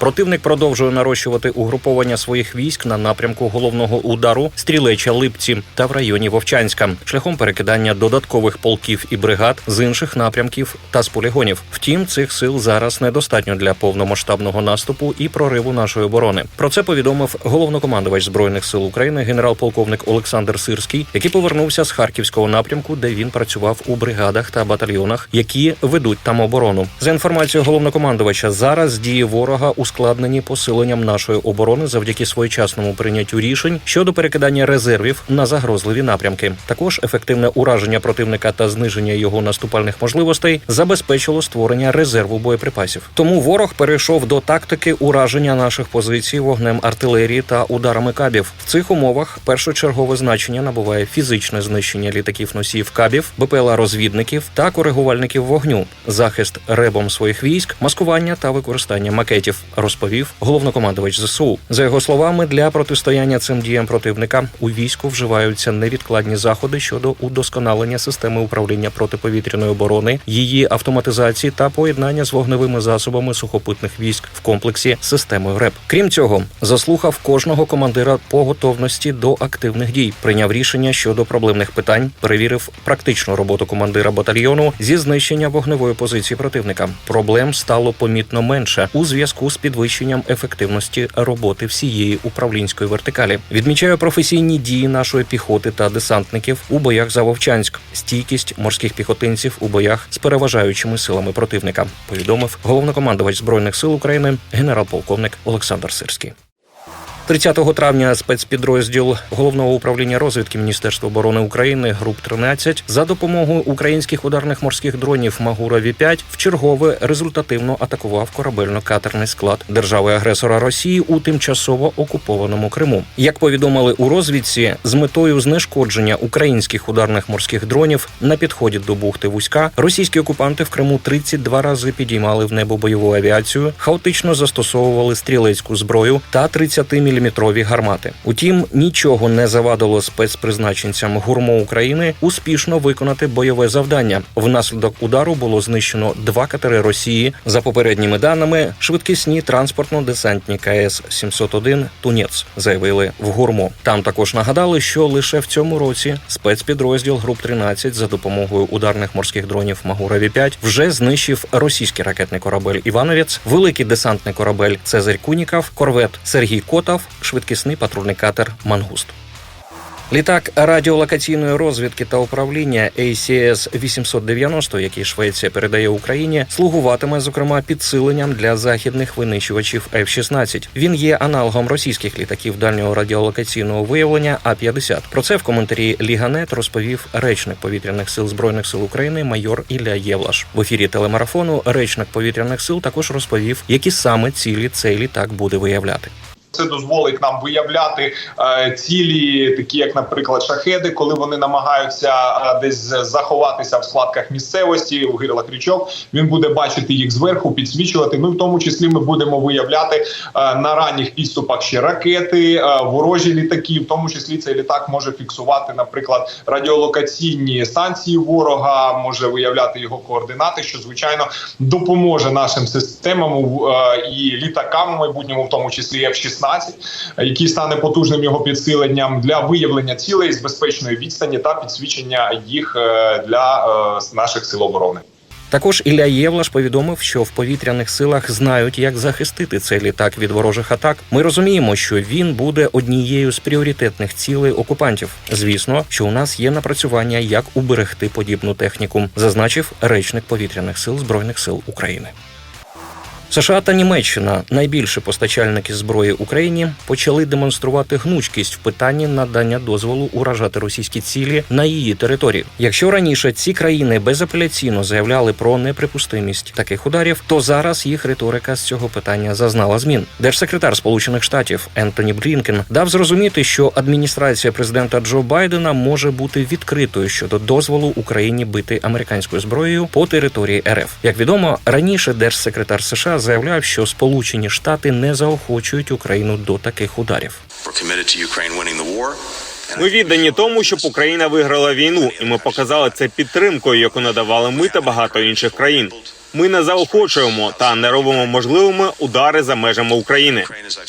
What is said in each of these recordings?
Противник продовжує нарощувати угруповання своїх військ на напрямку головного удару стрілеча Липці та в районі Вовчанська шляхом перекидання додаткових полків і бригад з інших напрямків та з полігонів. Втім, цих сил зараз недостатньо для повномасштабного наступу і прориву нашої оборони. Про це повідомив головнокомандувач збройних сил України генерал-полковник Олександр Сирський, який повернувся з харківського напрямку, де він працював у бригадах та батальйонах, які ведуть там оборону. За інформацією головнокомандувача, зараз дії ворога ускладнені посиленням нашої оборони завдяки своєчасному прийняттю рішень щодо перекидання резервів на загрозливі напрямки. Також ефективне ураження противника та зниження його наступальних можливостей забезпечило створення резерву боєприпасів. Тому ворог перейшов до тактики ураження наших позицій вогнем артилерії та ударами кабів. В цих умовах першочергове значення набуває фізичне знищення літаків носіїв кабів, БПЛА розвідників та коригувальників вогню, захист ребом своїх військ, маскування та використання макетів, розповів головнокомандувач ЗСУ. За його словами, для протистояння цим діям противника у війську вживаються невідкладні заходи щодо удосконалення системи управління протиповітряної оборони, її автоматизації та поєднання з вогневими засобами сухопутних військ в комплексі з системою РЕП. Крім цього, заслухав кожного командира по готовності до активних дій, прийняв рішення щодо проблемних питань, перевірив практичну роботу командира батальйону зі знищення вогневої позиції противника. Проблем стало помітно менше у зв'язку з підвищенням ефективності роботи всієї управлінської вертикалі. Відмічаю професійні дії нашої піхоти та десантників у боях за Вовчанськ, стійкість морських піхотинців у боях з переважаючими силами противника. Повідомив головнокомандувач збройних сил України генерал-полковник Олександр Сирський. 30 травня спецпідрозділ головного управління розвідки Міністерства оборони України груп 13 за допомогою українських ударних морських дронів Магура Ві 5 вчергове результативно атакував корабельно-катерний склад держави-агресора Росії у тимчасово окупованому Криму. Як повідомили у розвідці, з метою знешкодження українських ударних морських дронів на підході до бухти Вузька російські окупанти в Криму 32 рази підіймали в небо бойову авіацію, хаотично застосовували стрілецьку зброю та 30-мм гармати. Утім, нічого не завадило спецпризначенцям гурмо України успішно виконати бойове завдання. Внаслідок удару було знищено два катери Росії. За попередніми даними, швидкісні транспортно-десантні КС 701 Тунець заявили в гурмо. Там також нагадали, що лише в цьому році спецпідрозділ груп 13 за допомогою ударних морських дронів Магура Ві 5 вже знищив російський ракетний корабель Івановець, великий десантний корабель Цезарь Куніков, корвет Сергій Котов, швидкісний патрульний катер Мангуст. Літак радіолокаційної розвідки та управління ACS-890, який Швеція передає Україні, слугуватиме зокрема підсиленням для західних винищувачів F-16. Він є аналогом російських літаків дальнього радіолокаційного виявлення А-50. Про це в коментарі Ліганет розповів речник повітряних сил збройних сил України майор Ілля Євлаш. В ефірі телемарафону речник повітряних сил також розповів, які саме цілі цей літак буде виявляти. Це дозволить нам виявляти е, цілі, такі як, наприклад, шахеди, коли вони намагаються е, десь заховатися в складках місцевості у гирлах річок. Він буде бачити їх зверху, підсвічувати. Ну в тому числі ми будемо виявляти е, на ранніх підступах ще ракети, е, ворожі літаки. В тому числі цей літак може фіксувати, наприклад, радіолокаційні станції ворога, може виявляти його координати, що звичайно допоможе нашим системам е, і літакам в майбутньому, в тому числі F-16, який стане потужним його підсиленням для виявлення цілей з безпечної відстані та підсвічення їх е, для е, наших сил оборони. Також Ілля Євлаш повідомив, що в повітряних силах знають, як захистити цей літак від ворожих атак. Ми розуміємо, що він буде однією з пріоритетних цілей окупантів. Звісно, що у нас є напрацювання, як уберегти подібну техніку, зазначив речник повітряних сил збройних сил України. США та Німеччина, найбільші постачальники зброї Україні, почали демонструвати гнучкість в питанні надання дозволу уражати російські цілі на її території. Якщо раніше ці країни безапеляційно заявляли про неприпустимість таких ударів, то зараз їх риторика з цього питання зазнала змін. Держсекретар Сполучених Штатів Ентоні Блінкен дав зрозуміти, що адміністрація президента Джо Байдена може бути відкритою щодо дозволу Україні бити американською зброєю по території РФ. Як відомо, раніше держсекретар США заявляв, що Сполучені Штати не заохочують Україну до таких ударів. Ми віддані тому, щоб Україна виграла війну, і ми показали це підтримкою, яку надавали ми та багато інших країн. Ми не заохочуємо та не робимо можливими удари за межами України.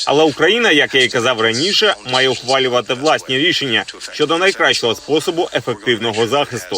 Але Україна, як я і казав раніше, має ухвалювати власні рішення щодо найкращого способу ефективного захисту.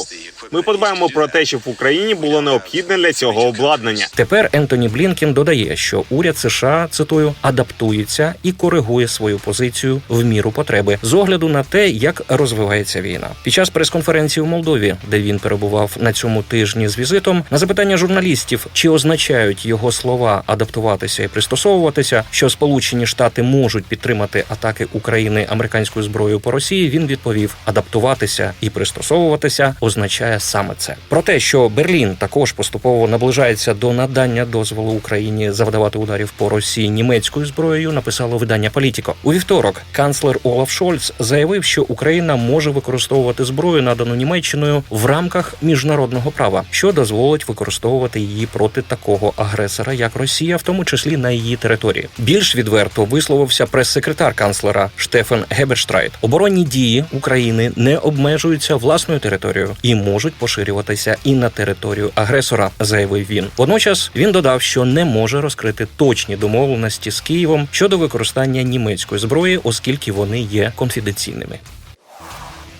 Ми подбаємо про те, щоб в Україні було необхідне для цього обладнання. Тепер Ентоні Блінкен додає, що уряд США цитую адаптується і коригує свою позицію в міру потреби з огляду на те, як розвивається війна. Під час прес-конференції у Молдові, де він перебував на цьому тижні з візитом, на запитання журналістів, чи означають його слова адаптуватися і пристосовуватися, що Сполучені Штати можуть підтримати атаки України американською зброєю по Росії, він відповів: адаптуватися і пристосовуватися означає саме це. Про те, що Берлін також поступово наближається до надання дозволу Україні завдавати ударів по Росії німецькою зброєю, написало видання Політіко. У вівторок канцлер Олаф Шольц заявив, що Україна може використовувати зброю, надану Німеччиною, в рамках міжнародного права, що дозволить використовувати її проти такого агресора, як Росія, в тому числі на її території. Більш відверто висловився прес-секретар канцлера Штефан Геберштрайт. Оборонні дії України не обмежуються власною територією і можуть поширюватися і на територію агресора, заявив він. Водночас він додав, що не може розкрити точні домовленості з Києвом щодо використання німецької зброї, оскільки вони є конфіденційними.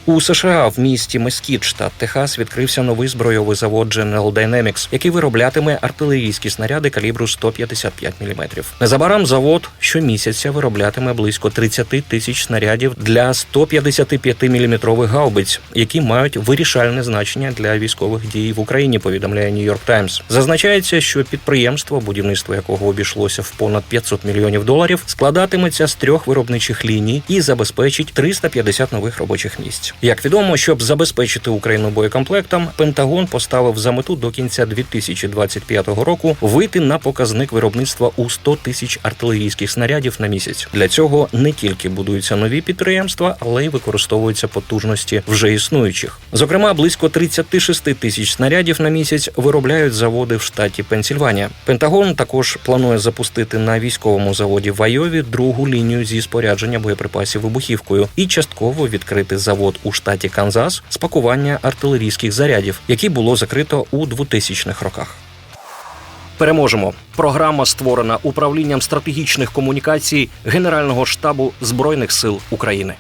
У США в місті Мескіт, штат Техас, відкрився новий збройовий завод General Dynamics, який вироблятиме артилерійські снаряди калібру 155 мм. Незабаром завод щомісяця вироблятиме близько 30 тисяч снарядів для 155 мм гаубиць, які мають вирішальне значення для військових дій в Україні. Повідомляє York Times. Зазначається, що підприємство, будівництво якого обійшлося в понад 500 мільйонів доларів, складатиметься з трьох виробничих ліній і забезпечить 350 нових робочих місць. Як відомо, щоб забезпечити Україну боєкомплектом, Пентагон поставив за мету до кінця 2025 року вийти на показник виробництва у 100 тисяч артилерійських снарядів на місяць. Для цього не тільки будуються нові підприємства, але й використовуються потужності вже існуючих. Зокрема, близько 36 тисяч снарядів на місяць виробляють заводи в штаті Пенсільванія. Пентагон також планує запустити на військовому заводі в Айові другу лінію зі спорядження боєприпасів вибухівкою і частково відкрити завод у штаті Канзас з пакування артилерійських зарядів, які було закрито у 2000-х роках. Переможемо. Програма створена управлінням стратегічних комунікацій Генерального штабу збройних сил України.